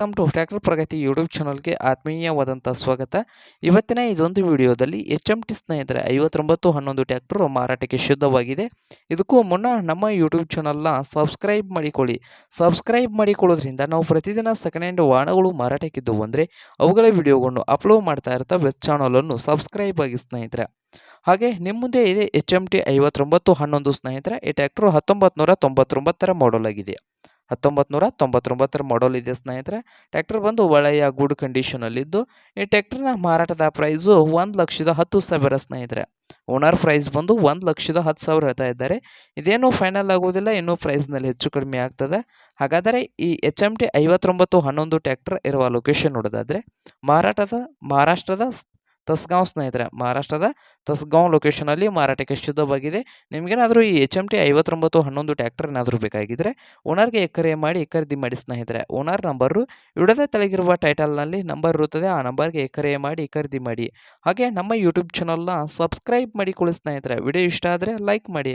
Welcome to tractor Pragati YouTube ಚಾನಲ್ಗೆ ಆತ್ಮೀಯವಾದಂಥ ಸ್ವಾಗತ. ಇವತ್ತಿನ ಇದೊಂದು ವಿಡಿಯೋದಲ್ಲಿ ಎಚ್ ಎಂ ಟಿ ಸ್ನೇಹಿತರೆ ಐವತ್ತೊಂಬತ್ತು ಹನ್ನೊಂದು ಟ್ರ್ಯಾಕ್ಟರ್ ಮಾರಾಟಕ್ಕೆ ಶುದ್ಧವಾಗಿದೆ. ಇದಕ್ಕೂ ಮುನ್ನ ನಮ್ಮ ಯೂಟ್ಯೂಬ್ ಚಾನಲ್ನ ಸಬ್ಸ್ಕ್ರೈಬ್ ಮಾಡಿಕೊಳ್ಳಿ. ಸಬ್ಸ್ಕ್ರೈಬ್ ಮಾಡಿಕೊಳ್ಳೋದ್ರಿಂದ ನಾವು ಪ್ರತಿದಿನ ಸೆಕೆಂಡ್ ಹ್ಯಾಂಡ್ ವಾಹನಗಳು ಮಾರಾಟಕ್ಕಿದ್ದವು ಅಂದರೆ ಅವುಗಳ ವಿಡಿಯೋಗಳನ್ನು ಅಪ್ಲೋಡ್ ಮಾಡ್ತಾ ಇರ್ತವೆ ಚಾನಲನ್ನು ಸಬ್ಸ್ಕ್ರೈಬ್ ಆಗಿ ಸ್ನೇಹಿತರೆ. ಹಾಗೆ ನಿಮ್ಮ ಮುಂದೆ ಇದೆ ಎಚ್ ಎಂ ಟಿ ಐವತ್ತೊಂಬತ್ತು ಹನ್ನೊಂದು ಸ್ನೇಹಿತರೆ. ಈ ಟ್ರ್ಯಾಕ್ಟರ್ ಹತ್ತೊಂಬತ್ತು ನೂರ ತೊಂಬತ್ತೊಂಬತ್ತರ ಮಾಡಲ್ ಆಗಿದೆ. ಹತ್ತೊಂಬತ್ತು ನೂರ ತೊಂಬತ್ತೊಂಬತ್ತರ ಮಾಡಲ್ ಇದೆ ಸ್ನೇಹಿತರೆ. ಟ್ಯಾಕ್ಟರ್ ಬಂದು ಒಳ್ಳೆಯ ಗುಡ್ ಕಂಡೀಷನಲ್ಲಿದ್ದು ಈ ಟ್ಯಾಕ್ಟರ್ನ ಮಾರಾಟದ ಪ್ರೈಸು ಒಂದು ಲಕ್ಷದ ಹತ್ತು ಸಾವಿರ ಸ್ನೇಹಿತರೆ. ಓನರ್ ಪ್ರೈಸ್ ಬಂದು ಒಂದು ಲಕ್ಷದ ಹತ್ತು ಸಾವಿರ ಹೇಳ್ತಾ ಇದ್ದಾರೆ. ಇದೇನು ಫೈನಲ್ ಆಗೋದಿಲ್ಲ ಇನ್ನೂ ಪ್ರೈಸ್ನಲ್ಲಿ ಹೆಚ್ಚು ಕಡಿಮೆ ಆಗ್ತದೆ. ಹಾಗಾದರೆ ಈ ಎಚ್ ಎಂ ಟಿ ಐವತ್ತೊಂಬತ್ತು ಹನ್ನೊಂದು ಟ್ಯಾಕ್ಟರ್ ಇರುವ ಲೊಕೇಶನ್ ನೋಡೋದಾದರೆ, ಮಾರಾಟದ, ಮಹಾರಾಷ್ಟ್ರದ ತಸ್ಗಾಂವ್ ಸ್ನೇಹಿತರೆ, ಮಹಾರಾಷ್ಟ್ರದ ತಸ್ಗಾಂವ್ ಲೊಕೇಶನಲ್ಲಿ ಮಾರಾಟಕ್ಕೆ ಶುದ್ಧವಾಗಿದೆ. ನಿಮಗೇನಾದರೂ ಈ ಎಚ್ ಎಂ ಟಿ ಐವತ್ತೊಂಬತ್ತು ಹನ್ನೊಂದು ಟ್ಯಾಕ್ಟರ್ ಏನಾದರೂ ಬೇಕಾಗಿದ್ದರೆ ಓನರ್ಗೆ ಕರೆ ಮಾಡಿ ಖರೀದಿ ಮಾಡಿ ಸ್ನೇಹಿತರೆ. ಓನರ್ ನಂಬರು ವಿಡದ ತೆಳಗಿರುವ ಟೈಟಲ್ನಲ್ಲಿ ನಂಬರ್ ಇರುತ್ತದೆ, ಆ ನಂಬರ್ಗೆ ಕರೆ ಮಾಡಿ ಖರೀದಿ ಮಾಡಿ. ಹಾಗೆ ನಮ್ಮ ಯೂಟ್ಯೂಬ್ ಚಾನಲ್ನ ಸಬ್ಸ್ಕ್ರೈಬ್ ಮಾಡಿಕೊಳ್ಳಿ ಸ್ನೇಹಿತರೆ. ವಿಡಿಯೋ ಇಷ್ಟ ಆದರೆ ಲೈಕ್ ಮಾಡಿ.